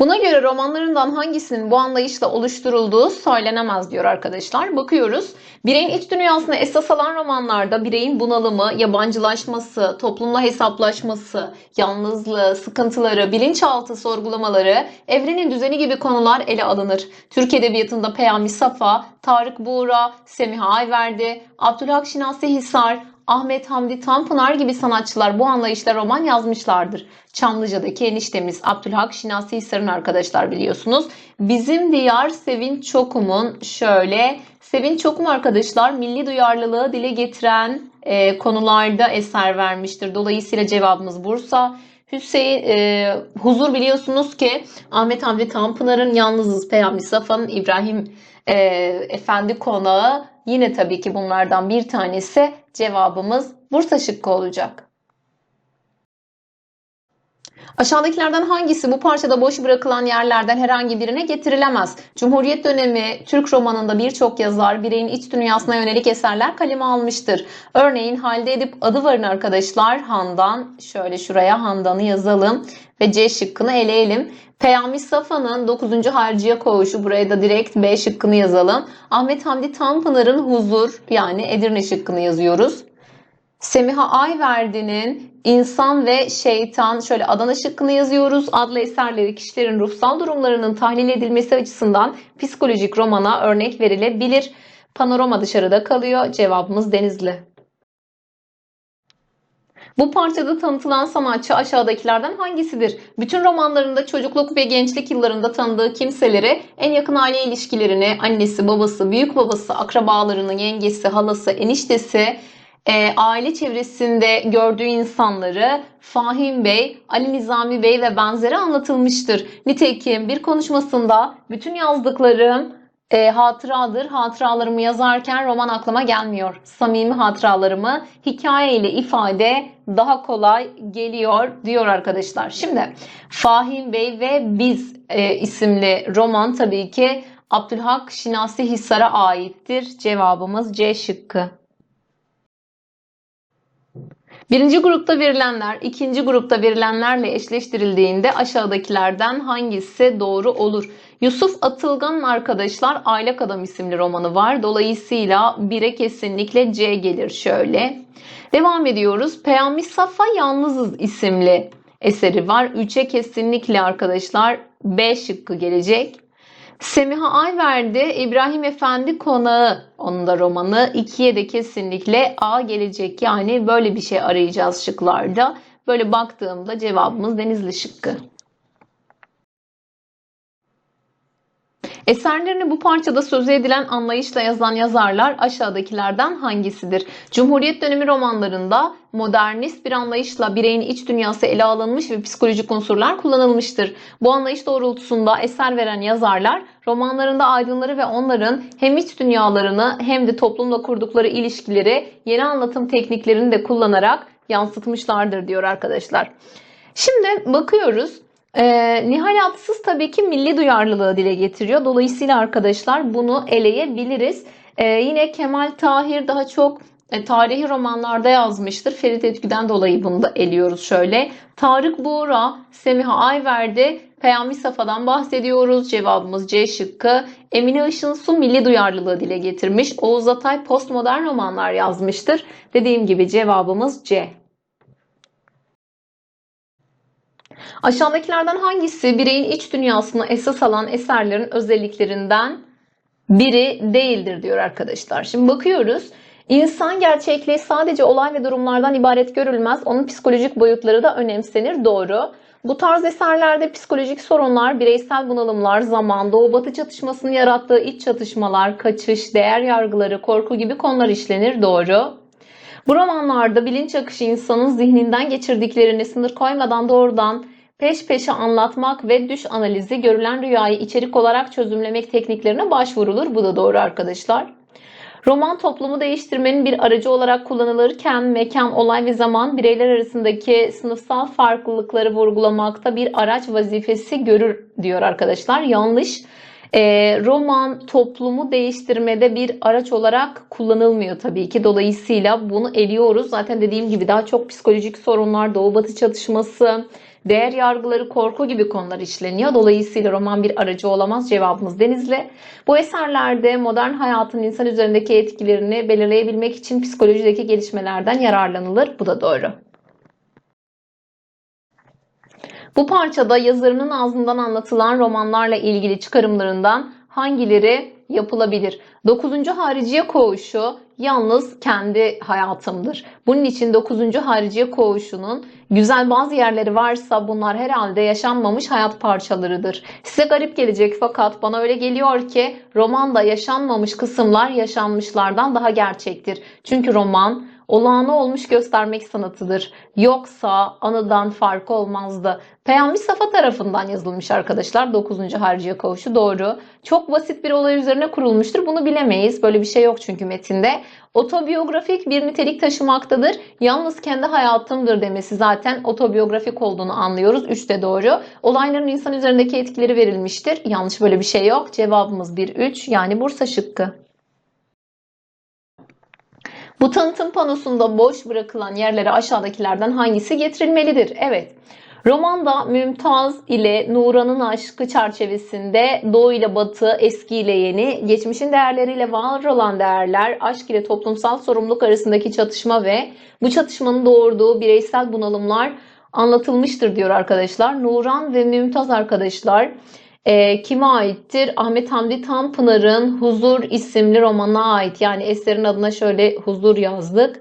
Buna göre romanlarından hangisinin bu anlayışla oluşturulduğu söylenemez diyor arkadaşlar. Bakıyoruz. Bireyin iç dünyasını esas alan romanlarda bireyin bunalımı, yabancılaşması, toplumla hesaplaşması, yalnızlığı, sıkıntıları, bilinçaltı sorgulamaları, evrenin düzeni gibi konular ele alınır. Türk Edebiyatı'nda Peyami Safa, Tarık Buğra, Semiha Ayverdi, Abdülhak Şinasi Hisar, Ahmet Hamdi Tanpınar gibi sanatçılar bu anlayışla roman yazmışlardır. Çamlıca'daki eniştemiz Abdülhak Şinasi Hisar'ın arkadaşlar biliyorsunuz. Bizim diyar Sevinç Çokum'un şöyle Sevinç Çokum arkadaşlar milli duyarlılığı dile getiren e, konularda eser vermiştir. Dolayısıyla cevabımız Bursa. Hüseyin e, Huzur biliyorsunuz ki Ahmet Hamdi Tanpınar'ın Yalnızız Peyami Safa'nın İbrahim e, Efendi konağı yine tabii ki bunlardan bir tanesi cevabımız Bursa şıkkı olacak. Aşağıdakilerden hangisi bu parçada boş bırakılan yerlerden herhangi birine getirilemez? Cumhuriyet dönemi Türk romanında birçok yazar bireyin iç dünyasına yönelik eserler kaleme almıştır. Örneğin Halide Edip adı varın arkadaşlar Handan. Şöyle şuraya Handan'ı yazalım ve C şıkkını eleyelim. Peyami Safa'nın 9. Harciye Koğuşu buraya da direkt B şıkkını yazalım. Ahmet Hamdi Tanpınar'ın Huzur yani Edirne şıkkını yazıyoruz. Semiha Ayverdi'nin İnsan ve Şeytan şöyle Adana şıkkını yazıyoruz. Adlı eserleri kişilerin ruhsal durumlarının tahlil edilmesi açısından psikolojik romana örnek verilebilir. Panorama dışarıda kalıyor. Cevabımız Denizli. Bu parçada tanıtılan sanatçı aşağıdakilerden hangisidir? Bütün romanlarında çocukluk ve gençlik yıllarında tanıdığı kimseleri, en yakın aile ilişkilerini, annesi, babası, büyük babası, akrabalarını, yengesi, halası, eniştesi, e, aile çevresinde gördüğü insanları Fahim Bey, Ali Nizami Bey ve benzeri anlatılmıştır. Nitekim bir konuşmasında bütün yazdıklarım e, hatıradır. Hatıralarımı yazarken roman aklıma gelmiyor. Samimi hatıralarımı hikaye ile ifade daha kolay geliyor diyor arkadaşlar. Şimdi Fahim Bey ve Biz e, isimli roman tabii ki Abdülhak Şinasi Hisar'a aittir. Cevabımız C şıkkı. Birinci grupta verilenler ikinci grupta verilenlerle eşleştirildiğinde aşağıdakilerden hangisi doğru olur? Yusuf Atılgan'ın arkadaşlar Aylak Adam isimli romanı var. Dolayısıyla 1'e kesinlikle C gelir şöyle. Devam ediyoruz. Peyami Safa Yalnızız isimli eseri var. 3'e kesinlikle arkadaşlar B şıkkı gelecek. Semiha Ayverdi, İbrahim Efendi Konağı onun da romanı. İkiye de kesinlikle A gelecek. Yani böyle bir şey arayacağız şıklarda. Böyle baktığımda cevabımız Denizli şıkkı. Eserlerini bu parçada sözü edilen anlayışla yazan yazarlar aşağıdakilerden hangisidir? Cumhuriyet dönemi romanlarında modernist bir anlayışla bireyin iç dünyası ele alınmış ve psikolojik unsurlar kullanılmıştır. Bu anlayış doğrultusunda eser veren yazarlar romanlarında aydınları ve onların hem iç dünyalarını hem de toplumla kurdukları ilişkileri yeni anlatım tekniklerini de kullanarak yansıtmışlardır diyor arkadaşlar. Şimdi bakıyoruz. E, Nihal Atsız tabii ki milli duyarlılığı dile getiriyor. Dolayısıyla arkadaşlar bunu eleyebiliriz. E, yine Kemal Tahir daha çok e, tarihi romanlarda yazmıştır. Ferit Etkü'den dolayı bunu da eliyoruz şöyle. Tarık Buğra, Semiha Ayverdi, Peyami Safa'dan bahsediyoruz. Cevabımız C şıkkı. Emine Işınsu milli duyarlılığı dile getirmiş. Oğuz Atay postmodern romanlar yazmıştır. Dediğim gibi cevabımız C. Aşağıdakilerden hangisi bireyin iç dünyasını esas alan eserlerin özelliklerinden biri değildir diyor arkadaşlar. Şimdi bakıyoruz. İnsan gerçekliği sadece olay ve durumlardan ibaret görülmez. Onun psikolojik boyutları da önemsenir. Doğru. Bu tarz eserlerde psikolojik sorunlar, bireysel bunalımlar, zaman, doğu batı çatışmasının yarattığı iç çatışmalar, kaçış, değer yargıları, korku gibi konular işlenir. Doğru. Bu romanlarda bilinç akışı insanın zihninden geçirdiklerini sınır koymadan doğrudan peş peşe anlatmak ve düş analizi görülen rüyayı içerik olarak çözümlemek tekniklerine başvurulur. Bu da doğru arkadaşlar. Roman toplumu değiştirmenin bir aracı olarak kullanılırken mekan, olay ve zaman bireyler arasındaki sınıfsal farklılıkları vurgulamakta bir araç vazifesi görür diyor arkadaşlar. Yanlış. E, roman toplumu değiştirmede bir araç olarak kullanılmıyor tabii ki. Dolayısıyla bunu eliyoruz. Zaten dediğim gibi daha çok psikolojik sorunlar, doğu batı çatışması, Değer yargıları, korku gibi konular işleniyor. Dolayısıyla roman bir aracı olamaz. Cevabımız Denizli. Bu eserlerde modern hayatın insan üzerindeki etkilerini belirleyebilmek için psikolojideki gelişmelerden yararlanılır. Bu da doğru. Bu parçada yazarının ağzından anlatılan romanlarla ilgili çıkarımlarından hangileri yapılabilir? 9. Hariciye Koğuşu yalnız kendi hayatımdır. Bunun için 9. Hariciye Koğuşu'nun güzel bazı yerleri varsa bunlar herhalde yaşanmamış hayat parçalarıdır. Size garip gelecek fakat bana öyle geliyor ki romanda yaşanmamış kısımlar yaşanmışlardan daha gerçektir. Çünkü roman olağanı olmuş göstermek sanatıdır. Yoksa anıdan farkı olmazdı. Peyami Safa tarafından yazılmış arkadaşlar 9. Harciye Koğuşu doğru. Çok basit bir olay üzerine kurulmuştur. Bunu bilemeyiz. Böyle bir şey yok çünkü metinde. Otobiyografik bir nitelik taşımaktadır. Yalnız kendi hayatımdır demesi zaten otobiyografik olduğunu anlıyoruz. 3 de doğru. Olayların insan üzerindeki etkileri verilmiştir. Yanlış böyle bir şey yok. Cevabımız 1-3 yani Bursa şıkkı. Bu tanıtım panosunda boş bırakılan yerlere aşağıdakilerden hangisi getirilmelidir? Evet. Romanda Mümtaz ile Nuran'ın aşkı çerçevesinde Doğu ile Batı, eski ile yeni, geçmişin değerleriyle var olan değerler, aşk ile toplumsal sorumluluk arasındaki çatışma ve bu çatışmanın doğurduğu bireysel bunalımlar anlatılmıştır diyor arkadaşlar. Nuran ve Mümtaz arkadaşlar e, kime aittir? Ahmet Hamdi Tanpınar'ın Huzur isimli romanına ait. Yani eserin adına şöyle Huzur yazdık.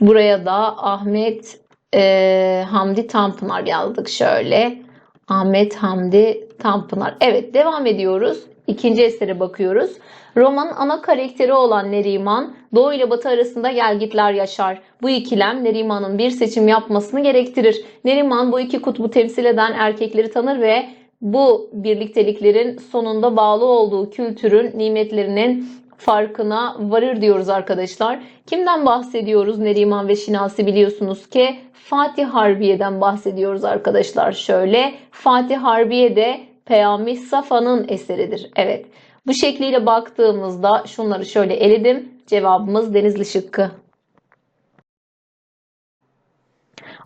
Buraya da Ahmet e, Hamdi Tanpınar yazdık şöyle. Ahmet Hamdi Tanpınar. Evet devam ediyoruz. İkinci esere bakıyoruz. Romanın ana karakteri olan Neriman, Doğu ile Batı arasında gelgitler yaşar. Bu ikilem Neriman'ın bir seçim yapmasını gerektirir. Neriman bu iki kutbu temsil eden erkekleri tanır ve bu birlikteliklerin sonunda bağlı olduğu kültürün nimetlerinin farkına varır diyoruz arkadaşlar. Kimden bahsediyoruz? Neriman ve Şinasi biliyorsunuz ki Fatih Harbiye'den bahsediyoruz arkadaşlar. Şöyle Fatih Harbiye de Peyami Safa'nın eseridir. Evet. Bu şekliyle baktığımızda şunları şöyle eledim. Cevabımız Denizli şıkkı.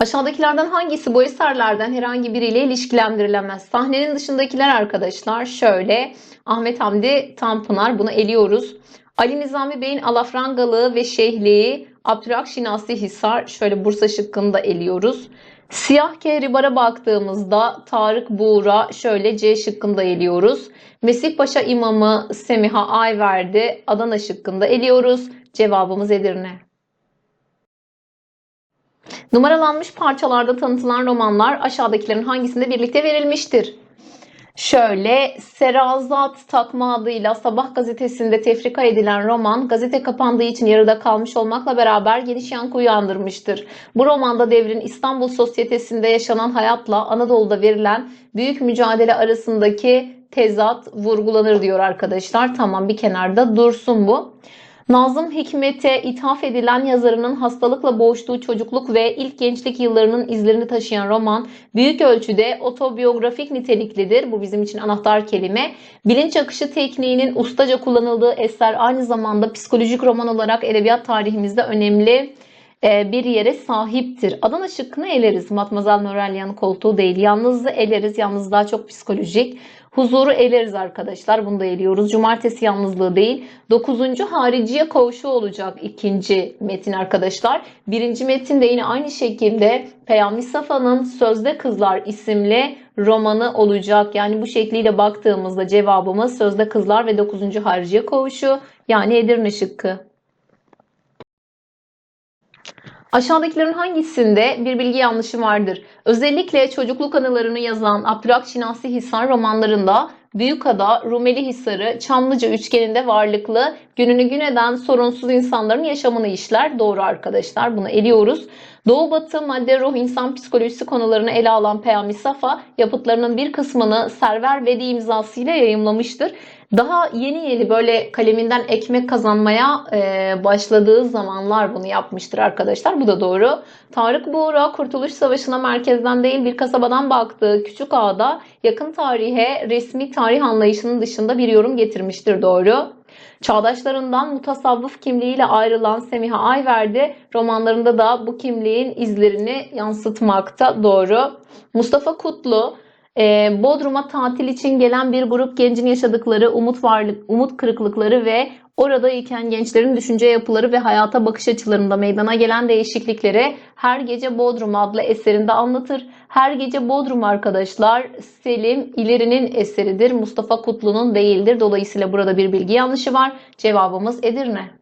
Aşağıdakilerden hangisi bu eserlerden herhangi biriyle ilişkilendirilemez? Sahnenin dışındakiler arkadaşlar şöyle. Ahmet Hamdi Tanpınar bunu eliyoruz. Ali Nizami Bey'in Alafrangalığı ve Şeyhliği, Abdülhak Şinasi Hisar şöyle Bursa şıkkını da eliyoruz. Siyah Kehribar'a baktığımızda Tarık Buğra şöyle C şıkkında eliyoruz. Mesih Paşa İmamı Semiha Ayverdi Adana şıkkında eliyoruz. Cevabımız Edirne. Numaralanmış parçalarda tanıtılan romanlar aşağıdakilerin hangisinde birlikte verilmiştir? Şöyle Serazat takma adıyla Sabah gazetesinde tefrika edilen roman gazete kapandığı için yarıda kalmış olmakla beraber geniş yankı uyandırmıştır. Bu romanda devrin İstanbul sosyetesinde yaşanan hayatla Anadolu'da verilen büyük mücadele arasındaki tezat vurgulanır diyor arkadaşlar. Tamam bir kenarda dursun bu. Nazım Hikmet'e ithaf edilen yazarının hastalıkla boğuştuğu çocukluk ve ilk gençlik yıllarının izlerini taşıyan roman büyük ölçüde otobiyografik niteliklidir. Bu bizim için anahtar kelime. Bilinç akışı tekniğinin ustaca kullanıldığı eser aynı zamanda psikolojik roman olarak edebiyat tarihimizde önemli bir yere sahiptir. Adana şıkkını eleriz. Matmazel Norelyan'ın koltuğu değil. Yalnızı eleriz. Yalnız daha çok psikolojik. Huzuru eleriz arkadaşlar. Bunu da eliyoruz. Cumartesi yalnızlığı değil. Dokuzuncu hariciye koğuşu olacak ikinci metin arkadaşlar. Birinci metin de yine aynı şekilde Peyami Safa'nın Sözde Kızlar isimli romanı olacak. Yani bu şekliyle baktığımızda cevabımız Sözde Kızlar ve dokuzuncu hariciye koğuşu yani Edirne şıkkı. Aşağıdakilerin hangisinde bir bilgi yanlışı vardır? Özellikle çocukluk anılarını yazan Abdülhak Şinasi Hisar romanlarında Büyükada, Rumeli Hisarı, Çamlıca üçgeninde varlıklı, gününü gün eden sorunsuz insanların yaşamını işler. Doğru arkadaşlar bunu eliyoruz. Doğu Batı, madde, ruh, insan psikolojisi konularını ele alan Peyami Safa yapıtlarının bir kısmını Server Vedi imzasıyla yayımlamıştır. Daha yeni yeni böyle kaleminden ekmek kazanmaya e, başladığı zamanlar bunu yapmıştır arkadaşlar. Bu da doğru. Tarık Buğra Kurtuluş Savaşı'na merkezden değil bir kasabadan baktığı Küçük Ağa'da yakın tarihe resmi tarih anlayışının dışında bir yorum getirmiştir. Doğru. Çağdaşlarından mutasavvıf kimliğiyle ayrılan Semiha Ayverdi romanlarında da bu kimliğin izlerini yansıtmakta. Doğru. Mustafa Kutlu e, Bodrum'a tatil için gelen bir grup gencin yaşadıkları umut varlık, umut kırıklıkları ve oradayken gençlerin düşünce yapıları ve hayata bakış açılarında meydana gelen değişiklikleri Her Gece Bodrum adlı eserinde anlatır. Her Gece Bodrum arkadaşlar Selim İleri'nin eseridir. Mustafa Kutlu'nun değildir. Dolayısıyla burada bir bilgi yanlışı var. Cevabımız Edirne.